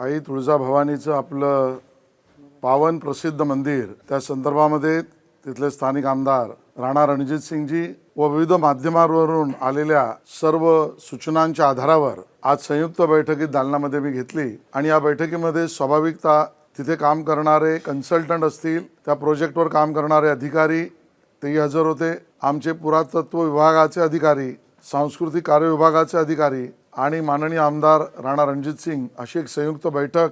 आई तुळजाभवानीचं आपलं पावन प्रसिद्ध मंदिर त्या संदर्भामध्ये तिथले स्थानिक आमदार राणा रणजित सिंगजी व विविध माध्यमांवरून आलेल्या सर्व सूचनांच्या आधारावर आज संयुक्त बैठकीत दालनामध्ये मी घेतली. आणि या बैठकीमध्ये स्वाभाविकता तिथे काम करणारे कन्सल्टंट असतील त्या प्रोजेक्टवर काम करणारे अधिकारी तेही हजर होते. आमचे पुरातत्व विभागाचे अधिकारी सांस्कृतिक कार्य विभागाचे अधिकारी आणि माननीय आमदार राणा रणजित सिंग अशी एक संयुक्त बैठक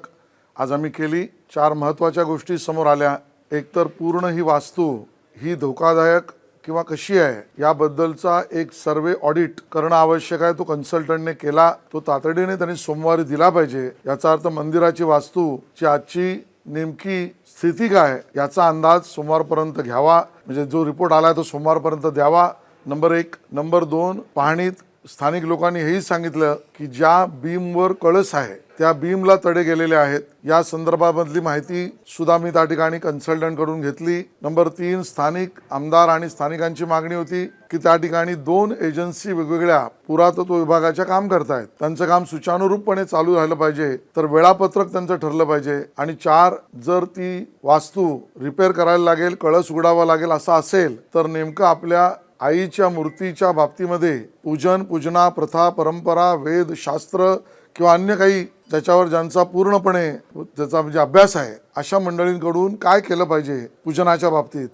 आज आम्ही केली. चार महत्त्वाच्या गोष्टी समोर आल्या. एकतर पूर्ण ही वास्तू ही धोकादायक किंवा कशी आहे याबद्दलचा एक सर्वे ऑडिट करणं आवश्यक आहे. तो कन्सल्टंटने केला. तो तातडीने त्यांनी सोमवारी दिला पाहिजे. याचा अर्थ मंदिराची वास्तूची आजची नेमकी स्थिती काय याचा अंदाज सोमवारपर्यंत घ्यावा. म्हणजे जो रिपोर्ट आला तो सोमवारपर्यंत द्यावा. नंबर एक. नंबर दोन. पाहणीत स्थानिक लोकांनी हेही सांगितलं की ज्या बीमवर कळस आहे त्या बीमला तडे गेलेले आहेत. या संदर्भामधली माहिती सुद्धा मी त्या ठिकाणी कन्सल्टंटकडून घेतली. नंबर तीन स्थानिक आमदार आणि स्थानिकांची मागणी होती की त्या ठिकाणी दोन एजन्सी वेगवेगळ्या पुरातत्व विभागाच्या काम करतायत. त्यांचं काम सुचानुरूपपणे चालू राहिलं पाहिजे तर वेळापत्रक त्यांचं ठरलं पाहिजे आणि चार जर ती वास्तू रिपेअर करायला लागेल कळस उघडावा लागेल असं असेल तर नेमकं आपल्या आईच्या मूर्तीच्या बाबतीमध्ये पूजन पूजना प्रथा परंपरा वेद शास्त्र किंवा अन्य काही त्याच्यावर ज्यांचा पूर्णपणे त्याचा म्हणजे अभ्यास आहे अशा मंडळींकडून काय केलं पाहिजे पूजनाच्या बाबतीत?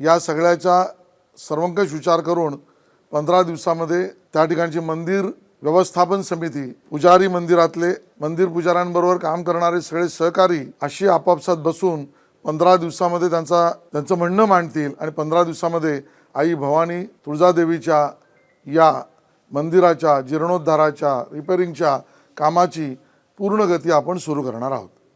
या सगळ्याचा सर्वंकष विचार करून पंधरा दिवसामध्ये त्या ठिकाणची मंदिर व्यवस्थापन समिती पुजारी मंदिरातले मंदिर पुजाऱ्यांबरोबर काम करणारे सगळे सहकारी अशी आपापसात बसून पंधरा दिवसामध्ये त्यांचा त्यांचं म्हणणं मांडतील आणि पंधरा दिवसामध्ये आई भवानी तुळजादेवीच्या या मंदिराच्या जीर्णोद्धाराच्या रिपेरिंगच्या कामाची पूर्ण गती आपण सुरू करणार आहोत.